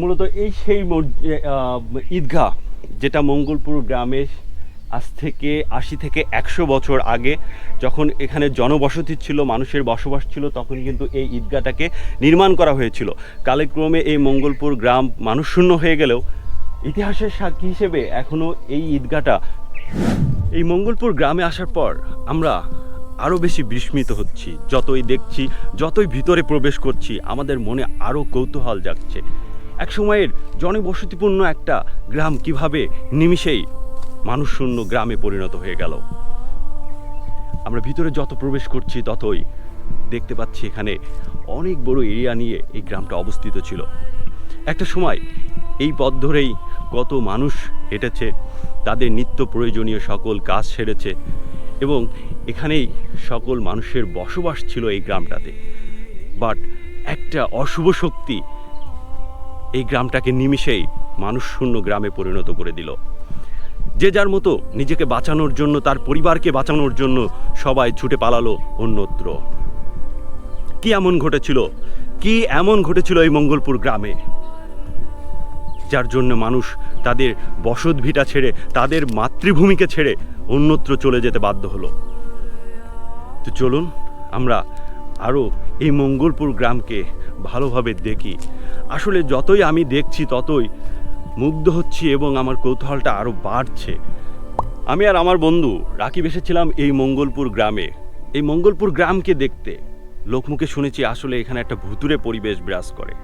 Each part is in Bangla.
মূলত এই সেই ঈদগাহ, যেটা মঙ্গলপুর গ্রামে আজ থেকে আশি থেকে একশো বছর আগে যখন এখানে জনবসতি ছিল, মানুষের বসবাস ছিল, তখন কিন্তু এই ঈদগাহটাকে নির্মাণ করা হয়েছিল। কালেক্রমে এই মঙ্গলপুর গ্রাম মানুষশূন্য হয়ে গেলেও ইতিহাসের সাক্ষী হিসেবে এখনও এই ঈদগাহটা। এই মঙ্গলপুর গ্রামে আসার পর আমরা আরও বেশি বিস্মিত হচ্ছি। যতই দেখছি, যতই ভিতরে প্রবেশ করছি, আমাদের মনে আরও কৌতূহল জাগছে। এক সময়ের জনবসতিপূর্ণ একটা গ্রাম কীভাবে নিমিষেই মানুষশূন্য গ্রামে পরিণত হয়ে গেল। আমরা ভিতরে যত প্রবেশ করছি, ততই দেখতে পাচ্ছি এখানে অনেক বড় এরিয়া নিয়ে এই গ্রামটা অবস্থিত ছিল। একটা সময় এই পথ ধরেই কত মানুষ হেঁটেছে, তাদের নিত্য প্রয়োজনীয় সকল কাজ সেরেছে এবং এখানেই সকল মানুষের বসবাস ছিল এই গ্রামটাতে। বাট একটা অশুভ শক্তি এই গ্রামটাকে নিমিষেই মানুষ শূন্য গ্রামে পরিণত করে দিল। যে যার মতো নিজেকে বাঁচানোর জন্য, তার পরিবারকে বাঁচানোর জন্য সবাই ছুটে পালালো অন্যত্র। কি এমন ঘটেছিল? কি এমন ঘটেছিল এই মঙ্গলপুর গ্রামে? যার জন্য মানুষ তাদের বসত ভিটা ছেড়ে, তাদের মাতৃভূমিকে ছেড়ে অন্যত্র চলে যেতে বাধ্য হলো। তো চলুন, আমরা আরও এই মঙ্গলপুর গ্রামকে ভালোভাবে দেখি। আসলে যতই আমি দেখছি, ততই মুগ্ধ হচ্ছি এবং আমার কৌতূহলটা আরও বাড়ছে। আমি আর আমার বন্ধু রাকিব এসেছিলাম এই মঙ্গলপুর গ্রামে। এই মঙ্গলপুর গ্রামকে দেখতে। লোকমুখে শুনেছি আসলে এখানে একটা ভুতুরে পরিবেশ বিরাজ করে।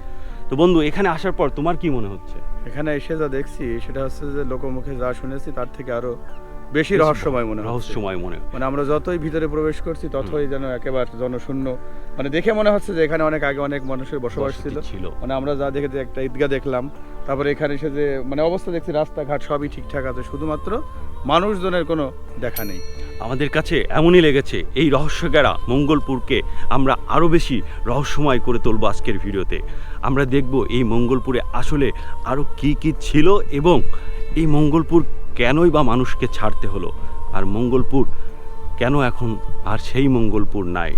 তো বন্ধু, এখানে আসার পর তোমার কি মনে হচ্ছে? এখানে এসে যা দেখছি, সেটা হচ্ছে যে লোকমুখে যা শুনেছি, তার থেকে আরও বেশি রহস্যময় মনে রহস্যময় মনে। মানে আমরা যতই ভিতরে প্রবেশ করছি ততই যেন একেবারে জনশূন্য। মানে দেখে মনে হচ্ছে যে এখানে অনেক আগে অনেক মানুষের বসবাস ছিল। মানে আমরা যা দেখে যে একটা ঈদগাহ দেখলাম তারপরে এখানে এসে যে মানে অবস্থা দেখছি রাস্তাঘাট সবই ঠিকঠাক আছে শুধুমাত্র মানুষজনের কোনো দেখা নেই। আমাদের কাছে এমনই লেগেছে এই রহস্যকেরা মঙ্গলপুরকে আমরা আরও বেশি রহস্যময় করে তুলবো আজকের ভিডিওতে। আমরা দেখব এই মঙ্গলপুরে আসলে আরও কি কি ছিল এবং এই মঙ্গলপুর কেনই বা মানুষকে ছাড়তে হলো? আর মঙ্গলপুর? কেন এখন আর সেই মঙ্গলপুর নাই?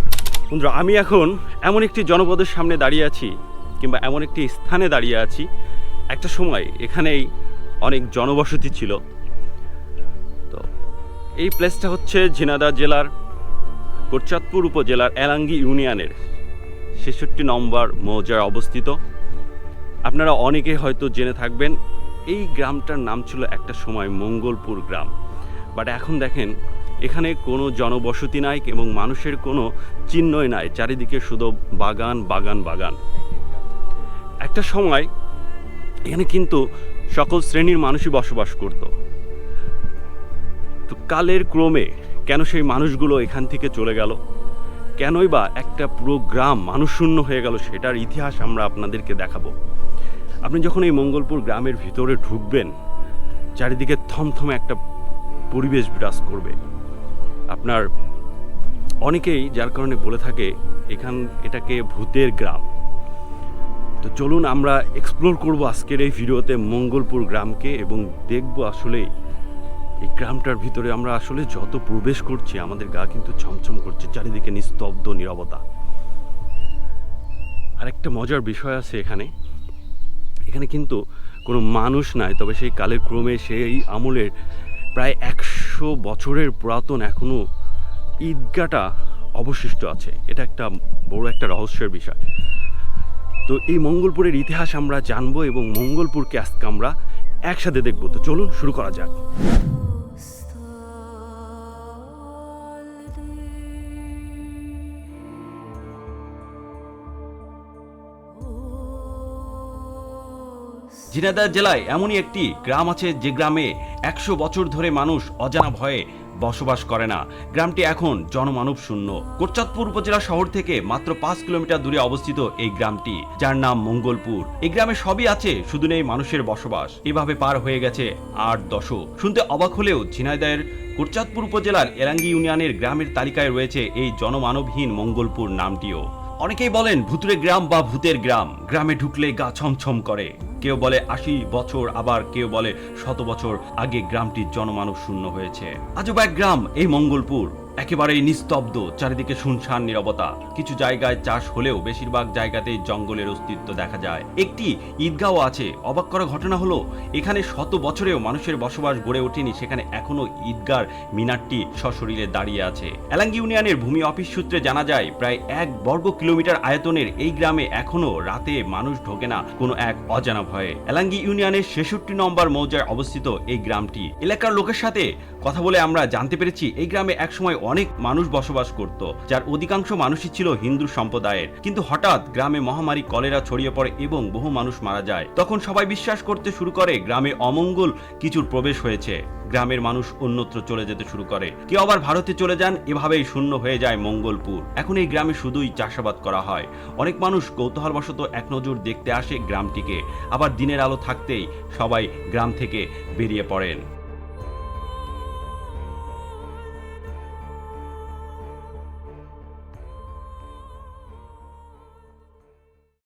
বন্ধুরা, আমি এখন এমন একটি জনপদের সামনে দাঁড়িয়ে আছি কিংবা এমন একটি স্থানে দাঁড়িয়ে আছি। একটা সময় এখানেই অনেক জনবসতি ছিল। তো এই প্লেসটা হচ্ছে ঝিনাদা জেলার কোরচাঁদপুর উপজেলার এলাঙ্গি ইউনিয়নের ছেষট্টি নম্বর মৌজায় অবস্থিত। আপনারা অনেকে হয়তো জেনে থাকবেন এই গ্রামটার নাম ছিল একটা সময় মঙ্গলপুর গ্রাম। বাট এখন দেখেন, এখানে কোনো জনবসতি নাই এবং মানুষের কোনো চিহ্নই নাই, চারিদিকে শুধু বাগান বাগান বাগান। একটা সময় এখানে কিন্তু সকল শ্রেণির মানুষই বসবাস করতো। তো কালের ক্রমে কেন সেই মানুষগুলো এখান থেকে চলে গেল? কেনই বা একটা পুরো গ্রাম মানুষশূন্য হয়ে গেল, সেটার ইতিহাস আমরা আপনাদেরকে দেখাবো। আপনি যখন এই মঙ্গলপুর গ্রামের ভিতরে ঢুকবেন, চারিদিকে থমথমে একটা পরিবেশ বিরাজ করবে। আপনার অনেকেই যার কারণে বলে থাকে, এখান এটাকে ভূতের গ্রাম। তো চলুন আমরা এক্সপ্লোর করব আজকের এই ভিডিওতে মঙ্গলপুর গ্রামকে এবং দেখব আসলেই এই গ্রামটার ভিতরে আমরা আসলে যত প্রবেশ করছি, আমাদের গা কিন্তু ছমছম করছে, চারিদিকে নিস্তব্ধ, নীরবতা। আর একটা মজার বিষয় আছে এখানে। এখানে কিন্তু কোনো মানুষ নাই, তবে সেই কালের ক্রমে সেই আমলের প্রায় একশো বছরের পুরাতন এখনও ঈদগাটা অবশিষ্ট আছে। এটা একটা বড় একটা রহস্যের বিষয়। তো এই মঙ্গলপুরের ইতিহাস আমরা জানব এবং মঙ্গলপুরকে আজকে আমরা একসাথে দেখব। তো চলুন শুরু করা যাক। ঝিনাইদহ জেলায় এমনই একটি গ্রাম আছে যে গ্রামে একশো বছর ধরে মানুষ অজানা ভয়ে বসবাস করে না। গ্রামটি এখন জনমানব শূন্য। কোটচাঁদপুর উপজেলা শহর থেকে মাত্র পাঁচ কিলোমিটার দূরে অবস্থিত এই গ্রামটি, যার নাম মঙ্গলপুর। এই গ্রামে সবই আছে, শুধু নেই মানুষের বসবাস। এভাবে পার হয়ে গেছে আট দশক। শুনতে অবাক হলেও ঝিনাইদহের কোটচাঁদপুর উপজেলার এলাঙ্গি ইউনিয়নের গ্রামের তালিকায় রয়েছে এই জনমানবহীন মঙ্গলপুর নামটিও। অনেকেই বলেন ভুতুরে গ্রাম বা ভূতের গ্রাম। গ্রামে ঢুকলে গা ছমছম করে। কেউ বলে আশি বছর, আবার কেউ বলে শত বছর আগে গ্রামটির জনমানব শূন্য হয়েছে। আজব এক গ্রাম, এই মঙ্গলপুর। একেবারেই নিস্তব্ধ, চারিদিকে শুনশান নিরবতা। কিছু জায়গায় চাষ হলেও বেশিরভাগ জায়গাতেই জঙ্গলের অস্তিত্ব দেখা যায়। একটি ঈদগাঁও আছে, অবাক করা ঘটনা হলো, এখানে শত বছরেও মানুষের বসবাস গড়ে ওঠেনি, সেখানে এখনও ঈদগার মিনারটি সশরীরে দাঁড়িয়ে আছে। এলাঙ্গি ইউনিয়নের ভূমি অফিস সূত্রে জানা যায়, প্রায় এক বর্গ কিলোমিটার আয়তনের এই গ্রামে এখনও রাতে মানুষ ঢোকে না কোনো এক অজানা ভয়ে। এলাঙ্গি ইউনিয়নের ছেষট্টি নম্বর মৌজায় অবস্থিত এই গ্রামটি। এলাকার লোকের সাথে কথা বলে আমরা জানতে পেরেছি, এই গ্রামে একসময় অনেক মানুষ বসবাস করত, যার অধিকাংশ মানুষই ছিল হিন্দু সম্প্রদায়ের। কিন্তু হঠাৎ গ্রামে মহামারী, কলেরা ছড়িয়ে পড়ে এবং বহু মানুষ মারা যায়। তখন সবাই বিশ্বাস করতে শুরু করে, গ্রামে অমঙ্গল কিছুর প্রবেশ হয়েছে। গ্রামের মানুষ অন্যত্র চলে যেতে শুরু করে। কেউ আবার ভারতে চলে যান, এভাবেই শূন্য হয়ে যায় মঙ্গলপুর। এখন এই গ্রামে শুধুই চাষাবাদ করা হয়। অনেক মানুষ কৌতূহলবশত এক নজর দেখতে আসে গ্রামটিকে। আবার দিনের আলো থাকতেই সবাই গ্রাম থেকে বেরিয়ে পড়েন।